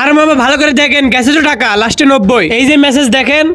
আর মামা ভালো করে দেখেন, গেছে তো টাকা লাস্টে নব্বই। এই যে মেসেজ দেখেন।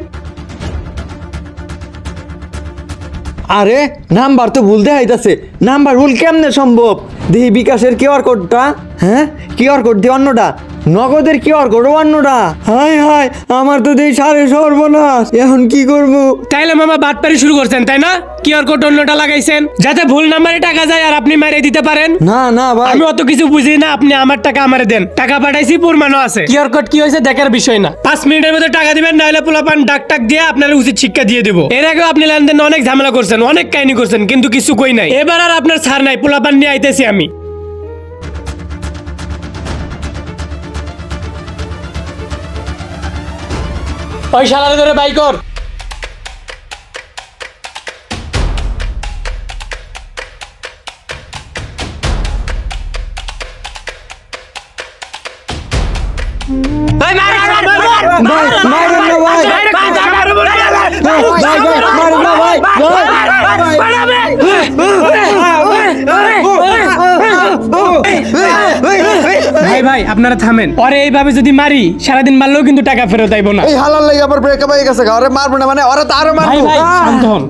আরে, নাম্বার তো ভুল দেখাইতাছে। নাম্বার ভুল কেমনে সম্ভব? দেখি বিকাশের কিউআর কোডটা হ্যাঁ? কিউআর কোড দিয়ে অন্যটা। নগদের কি কোড অন্যটা হাই হাই আমার তো দেই সাড়ে সর্বনাশ। এখন কি করব? তাইলে মামা বাটপারি শুরু করছেন তাই না? কিউআর কোড অন্যটা লাগাইছেন? যাতে ভুল নাম্বারে টাকা যায় আর আপনি মারিয়ে দিতে পারেন। না না ভাই। আমি অত কিছু বুঝি না আপনি আমার টাকা আমারে দেন। টাকা পাঠাইছি প্রমাণও আছে। কিউআর কোড কি হয়েছে দেখার বিষয় না। পাঁচ মিনিটের মধ্যে টাকা দিবেন নাহলে পোলাপান ডাক টাক দিয়ে আপনার উচিত শিক্ষা দিয়ে দিব। এর আগেও আপনি লেনদেন অনেক ঝামেলা করছেন অনেক কাহিনী করছেন কিন্তু কিছু কই নাই। এবার আর আপনার ছাড় নাই পোলাপান নিয়ে আইতেছি আমি। ওই শালারে ধরে বাই কর না ভাই ভাই আপনারা থামেন। পরে এইভাবে যদি মারি সারাদিন মারলেও কিন্তু টাকা ফেরত আইব না। এই হালার লাগে আবার ব্রেকআপ হয়ে গেছে ওরে মারবো না মানে ওরে তো আরও ভাই মারবো ভাই শান্ত হন।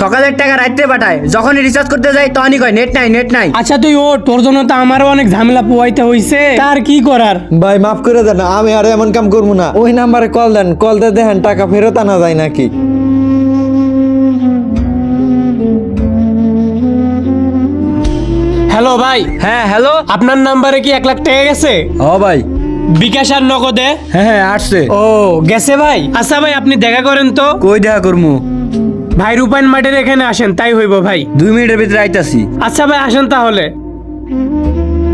সকালের টাকা রাত্রে পাঠায় যখনই রিচার্জ করতে যাই তখনই কয় নেট নাই নেট নাই। আচ্ছা তুই ও তোর জন্য তো আমারও অনেক ঝামেলা পোয়াইতে হইছে। তার কি করার? ভাই মাফ করে দেন আমি আর এমন কাম করব না। ওই নাম্বারে কল দেন কল দিয়ে দেখেন টাকা ফেরত আনা যায় নাকি। হ্যালো ভাই। হ্যাঁ হ্যালো। আপনার নাম্বারে কি এক লাখ টাকা গেছে? ও ভাই। বিকাশ আর নগদে? হ্যাঁ হ্যাঁ আসছে। ও গেছে ভাই? আচ্ছা ভাই আপনি দেখা করেন তো। কই দেখা করমু? ভাই রূপায়ণ মাটির এখানে আসেন তাই হইব ভাই। দুই মিনিটের ভিতরে আইতাছি। আচ্ছা ভাই আসেন তাহলে।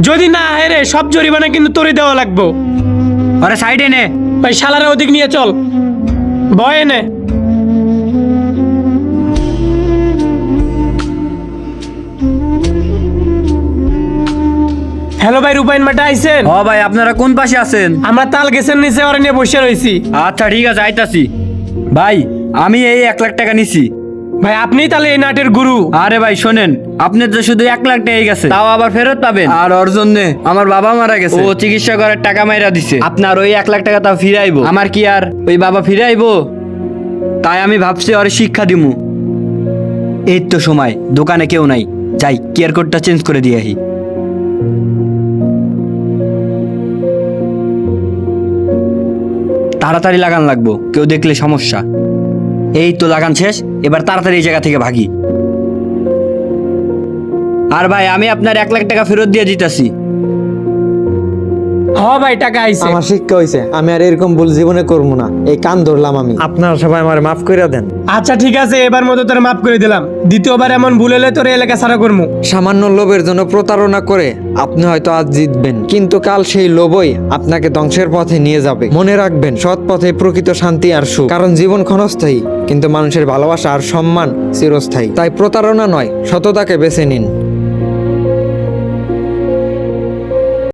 যদি না আহে রে সব জরিমানা কিন্তু তোরে দেওয়া লাগবো। আরে সাইডে নে। ভাই শালারে ওদিক নিয়ে চল। ভয় এনে হ্যালো ভাই রূপায়ণ মাটা আইছেন? ও ভাই আপনারা কোন পাশে আছেন? আমরা তাল গেছেন নিচে ওরা নিয়ে বসে রয়েছি আচ্ছা ঠিক আছে আইতাছি। ভাই আমি এই এক লাখ টাকা নিছি। ভাই আপনি তাহলে এই নাটের গুরু। আরে ভাই শোনেন আপনার তো শুধু এক লাখ টাকা গেছে তাও আবার ফেরত পাবেন। আর ওর জন্য আমার বাবা মারা গেছে। ও চিকিৎসা করার টাকা মাইরা দিছে। আপনার ওই এক লাখ টাকা তাও ফিরাইবো। আমার কি আর ওই বাবা ফিরাইবো? তাই আমি ভাবছি ওর শিক্ষা দিমু। এই তো সময় দোকানে কেউ নাই। যাই কেয়ার কোডটা চেঞ্জ করে দিয়ে আহি তাড়াতাড়ি লাগান লাগবো, কেউ দেখলে সমস্যা। এই তো লাগান শেষ, এবার তাড়াতাড়ি এই জায়গা থেকে ভাগি। আর ভাই, আমি আপনার এক লাখ টাকা ফেরত দিয়ে দিতেছি। হ ভাই টাকা আইছে। আমার শিক্ষা হয়েছে আমি আর এরকম ভুল জীবনে করব না। এই কান ধরলাম আমি। আপনারা সবাই আমার মাফ করে দেন। আচ্ছা ঠিক আছে এবার মতো তোর মাফ করে দিলাম। দ্বিতীয়বার এমন ভুল হলে তোর এলাকা ছাড়া করব সামান্য লোভের জন্য প্রতারণা করে আপনি হয়তো আজ জিতবেন কিন্তু কাল সেই লোভই আপনাকে ধ্বংসের পথে নিয়ে যাবে। মনে রাখবেন সৎ পথে প্রকৃত শান্তি আর সুখ। কারণ জীবন ক্ষণস্থায়ী কিন্তু মানুষের ভালোবাসা আর সম্মান চিরস্থায়ী। তাই প্রতারণা নয় সততাকে বেছে নিন।